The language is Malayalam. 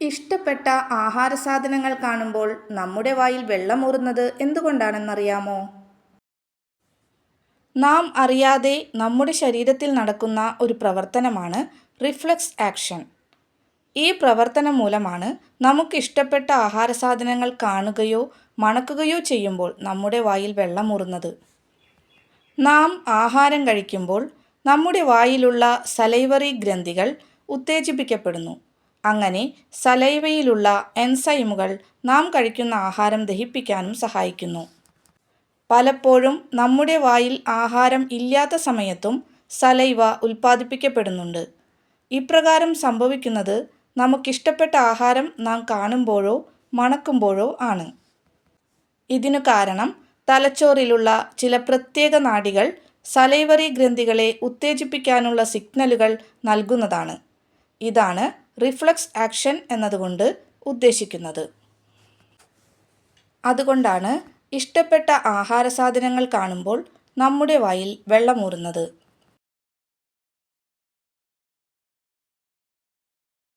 ഇഷ്ടപ്പെട്ട ആഹാര സാധനങ്ങൾ കാണുമ്പോൾ നമ്മുടെ വായിൽ വെള്ളമൂറുന്നത് എന്തുകൊണ്ടാണെന്നറിയാമോ? നാം അറിയാതെ നമ്മുടെ ശരീരത്തിൽ നടക്കുന്ന ഒരു പ്രവർത്തനമാണ് റിഫ്ലക്സ് ആക്ഷൻ. ഈ പ്രവർത്തനം മൂലമാണ് നമുക്ക് ഇഷ്ടപ്പെട്ട ആഹാര സാധനങ്ങൾ കാണുകയോ മണക്കുകയോ ചെയ്യുമ്പോൾ നമ്മുടെ വായിൽ വെള്ളമൂറുന്നത് നാം ആഹാരം കഴിക്കുമ്പോൾ നമ്മുടെ വായിലുള്ള സലൈവറി ഗ്രന്ഥികൾ ഉത്തേജിപ്പിക്കപ്പെടുന്നു. അങ്ങനെ സലൈവയിലുള്ള എൻസൈമുകൾ നാം കഴിക്കുന്ന ആഹാരം ദഹിപ്പിക്കാനും സഹായിക്കുന്നു. പലപ്പോഴും നമ്മുടെ വായിൽ ആഹാരം ഇല്ലാത്ത സമയത്തും സലൈവ ഉൽപ്പാദിപ്പിക്കപ്പെടുന്നുണ്ട്. ഇപ്രകാരം സംഭവിക്കുന്നത് നമുക്കിഷ്ടപ്പെട്ട ആഹാരം നാം കാണുമ്പോഴോ മണക്കുമ്പോഴോ ആണ്. ഇതിനു കാരണം തലച്ചോറിലുള്ള ചില പ്രത്യേക നാഡികൾ സലൈവറി ഗ്രന്ഥികളെ ഉത്തേജിപ്പിക്കാനുള്ള സിഗ്നലുകൾ നൽകുന്നതാണ്. ഇതാണ് റിഫ്ലക്സ് ആക്ഷൻ എന്നതുകൊണ്ട് ഉദ്ദേശിക്കുന്നത്. അതുകൊണ്ടാണ് ഇഷ്ടപ്പെട്ട ആഹാര സാധനങ്ങൾ കാണുമ്പോൾ നമ്മുടെ വായിൽ വെള്ളമൂറുന്നത്